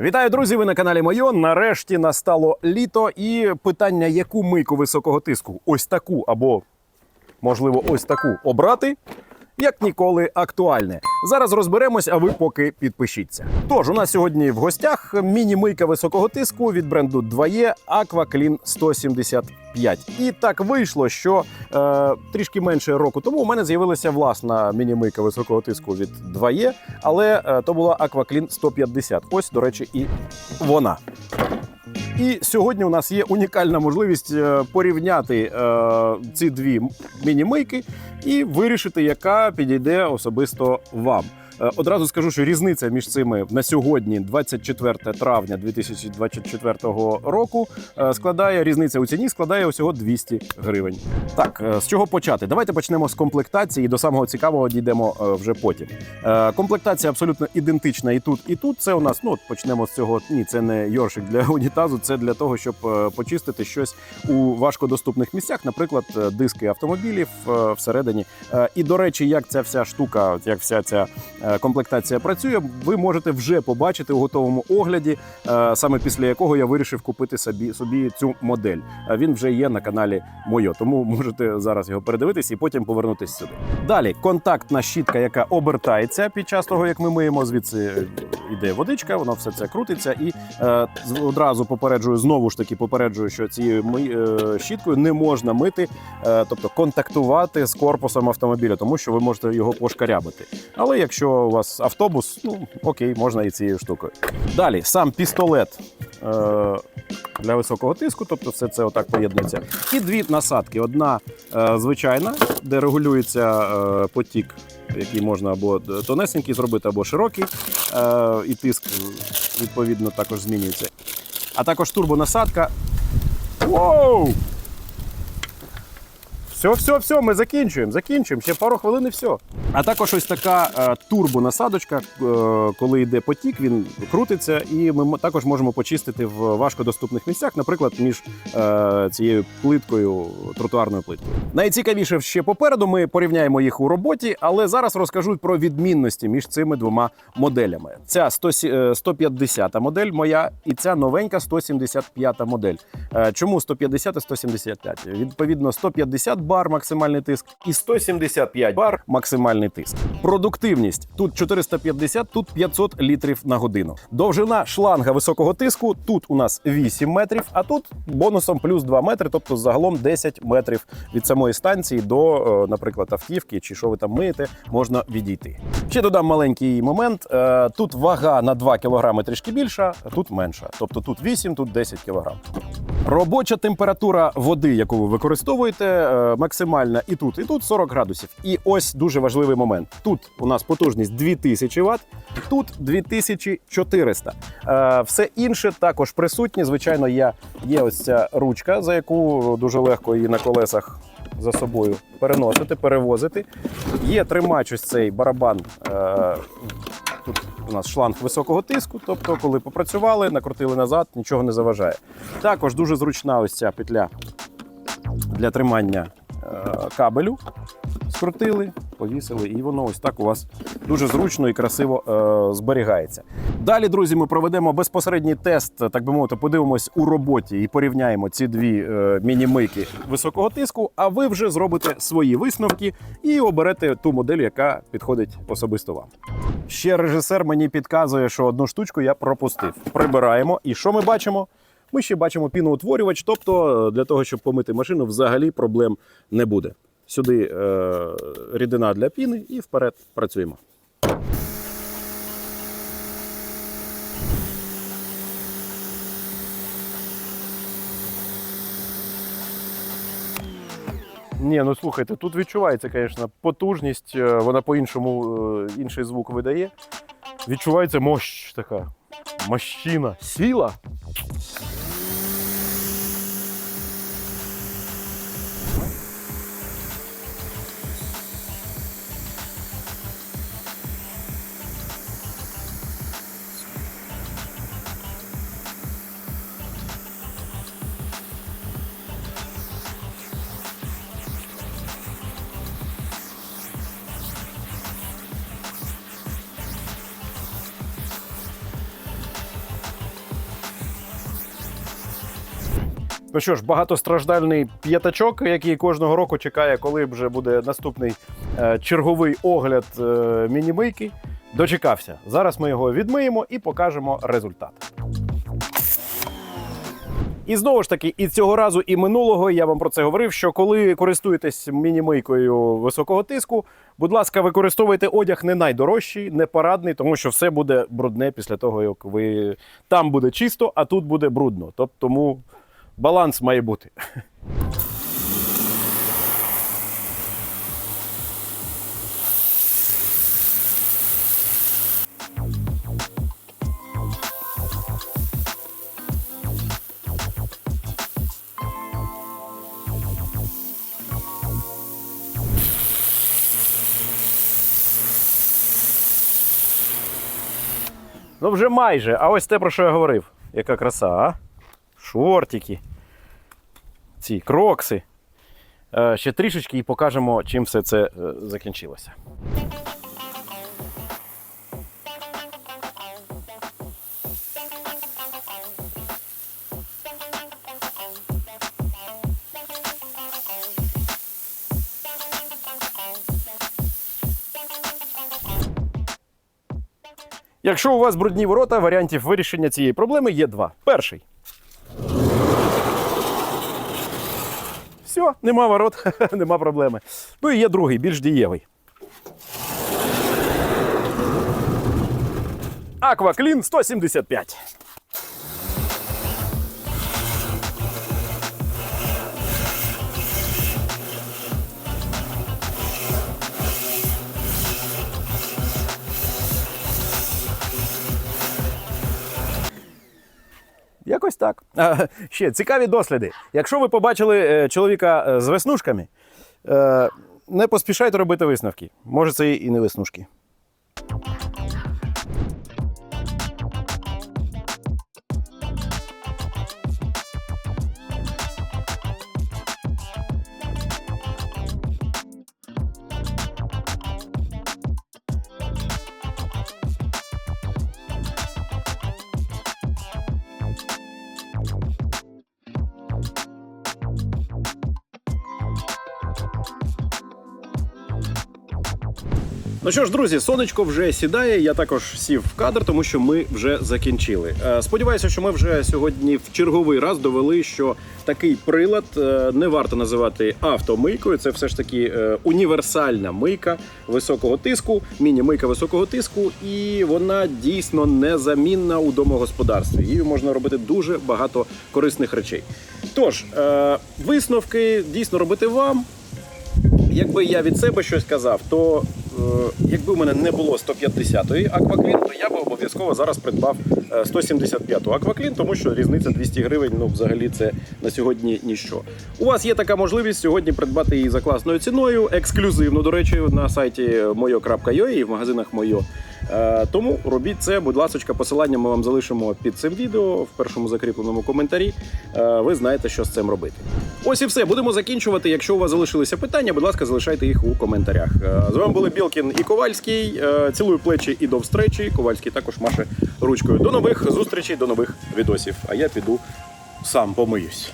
Вітаю, друзі! Ви на каналі Мойо. Нарешті настало літо, і питання, яку мийку високого тиску, ось таку або, можливо, ось таку обрати, як ніколи актуальне. Зараз розберемось, а ви поки підпишіться. Тож, у нас сьогодні в гостях міні-мийка високого тиску від бренду 2E Aqua Clean 175. І так вийшло, що е, трішки менше року тому у мене з'явилася власна міні-мийка високого тиску від 2E, але е, то була Aqua Clean 150. Ось, до речі, і вона. І сьогодні у нас є унікальна можливість е, порівняти е, ці дві міні-мийки і вирішити, яка підійде особисто вам. Е, Одразу скажу, що різниця між цими на сьогодні, 24 травня 2024 року, е, складає різниця у ціні складає усього 200 гривень. Так, е, з чого почати? Давайте почнемо з комплектації. До самого цікавого дійдемо вже потім. Комплектація абсолютно ідентична і тут, і тут. Це у нас ну почнемо з цього. Ні, це не йоршик для унітазу, це для того, щоб почистити щось у важкодоступних місцях, наприклад, диски автомобілів всередині. І до речі, як ця вся штука, як вся ця комплектація працює, ви можете вже побачити у готовому огляді, е, саме після якого я вирішив купити собі собі цю модель. Е, Він вже є на каналі Мойо, тому можете зараз його передивитись і потім повернутися сюди. Далі контактна щітка, яка обертається під час того, як ми миємо. Звідси йде водичка, воно все це крутиться, і е, одразу попереджую знову ж таки попереджую, що цією ми, е, щіткою не можна мити, е, тобто контактувати з корпусом автомобіля, тому що ви можете його пошкарябити. Але якщо у вас автобус, ну окей, можна і цією штукою. Далі сам пістолет. Е, для високого тиску, тобто все це отак поєднується. І дві насадки: одна е, звичайна, де регулюється е, потік, який можна або тонесенький зробити, або широкий, е, і тиск відповідно також змінюється. А також турбонасадка. Воу! Все, все, все, ми закінчуємо. Закінчуємо. Ще пару хвилин і все. А також ось така е, турбонасадочка, е, коли йде потік, він крутиться, і ми також можемо почистити в важкодоступних місцях, наприклад, між е, цією плиткою, тротуарною плиткою. Найцікавіше ще попереду. Ми порівняємо їх у роботі, але зараз розкажу про відмінності між цими двома моделями. Ця 100, е, 150 модель моя, і ця новенька 175 модель. Е, Чому 150 і 175? Відповідно, 150 бар максимальний тиск і 175 бар максимальний тиск. Продуктивність тут 450, тут 500 літрів на годину. Довжина шланга високого тиску тут у нас 8 метрів, а тут бонусом плюс 2 метри, тобто загалом 10 метрів від самої станції до, е, наприклад, автівки чи що ви там миєте, можна відійти. Ще додам маленький момент. Е, Тут вага на 2 кг трішки більша, а тут менша. Тобто тут 8, тут 10 кг. Робоча температура води, яку ви використовуєте, е, максимальна і тут, і тут 40 градусів. І ось дуже важливий момент. Тут у нас потужність 2000 Вт, тут 2400. Е, Все інше також присутнє. Звичайно, є, ось ця ручка, за яку дуже легко її на колесах за собою переносити, перевозити. Є тримач ось цей барабан. е, Тут у нас шланг високого тиску, тобто, коли попрацювали, накрутили назад, нічого не заважає. Також дуже зручна ось ця петля для тримання е, кабелю. Скрутили, повісили, і воно ось так у вас дуже зручно і красиво е, зберігається. Далі, друзі, ми проведемо безпосередній тест, так би мовити, подивимось у роботі і порівняємо ці дві е, міні-мийки високого тиску. А ви вже зробите свої висновки і оберете ту модель, яка підходить особисто вам. Ще режисер мені підказує, що одну штучку я пропустив. Прибираємо. І що ми бачимо? Ми ще бачимо піноутворювач, тобто е, для того, щоб помити машину, взагалі проблем не буде. Сюди е, рідина для піни і вперед працюємо. Ні, ну слухайте, тут відчувається, звісно, потужність, е, вона по-іншому е, інший звук видає. Відчувається мощ така. Мощина, сила. Ну що ж, багатостраждальний п'ятачок, який кожного року чекає, коли вже буде наступний е, черговий огляд е, мінімийки. Дочекався. Зараз ми його відмиємо і покажемо результат. І знову ж таки, і цього разу, і минулого я вам про це говорив. Що коли користуєтесь мінімийкою високого тиску, будь ласка, використовуйте одяг не найдорожчий, не парадний, тому що все буде брудне після того, як ви там буде чисто, а тут буде брудно. Тобто тому баланс має бути. Ну, вже майже. А ось те, про що я говорив. Яка краса, а? Шортики. Ці крокси. Е, ще трішечки і покажемо, чим все це е, закінчилося. Якщо у вас брудні ворота, варіантів вирішення цієї проблеми є два. Перший. Все, нема ворот, нема проблеми. Ну і є другий, більш дієвий. Акваклін 175. Якось так. А, ще цікаві досліди. Якщо ви побачили е, чоловіка е, з веснушками, е, не поспішайте робити висновки. Може, це і не веснушки. Ну що ж, друзі, сонечко вже сідає. Я також сів в кадр, тому що ми вже закінчили. Е, Сподіваюся, що ми вже сьогодні в черговий раз довели, що такий прилад е, не варто називати автомийкою. Це все ж таки е, універсальна мийка високого тиску, міні-мийка високого тиску, і вона дійсно незамінна у домогосподарстві. Її можна робити дуже багато корисних речей. Тож, висновки дійсно робити вам. Якби я від себе щось казав, то якби в мене не було 150-ї акваклін, то я б обов'язково зараз придбав е, 175-ту акваклін, тому що різниця 200 гривень, ну взагалі це на сьогодні ніщо. У вас є така можливість сьогодні придбати її за класною ціною, ексклюзивно, до речі, на сайті moyo.ua і в магазинах Moyo. Е, Тому робіть це, будь ласка, посилання ми вам залишимо під цим відео в першому закріпленому коментарі. Е, Ви знаєте, що з цим робити. Ось і все. Будемо закінчувати. Якщо у вас залишилися питання, будь ласка, залишайте їх у коментарях. Е, З вами були Білкін і Ковальський. Цілую плечі і до встречі. Ковальський також маше ручкою. До нових зустрічей, до нових відосів. А я піду сам помиюсь.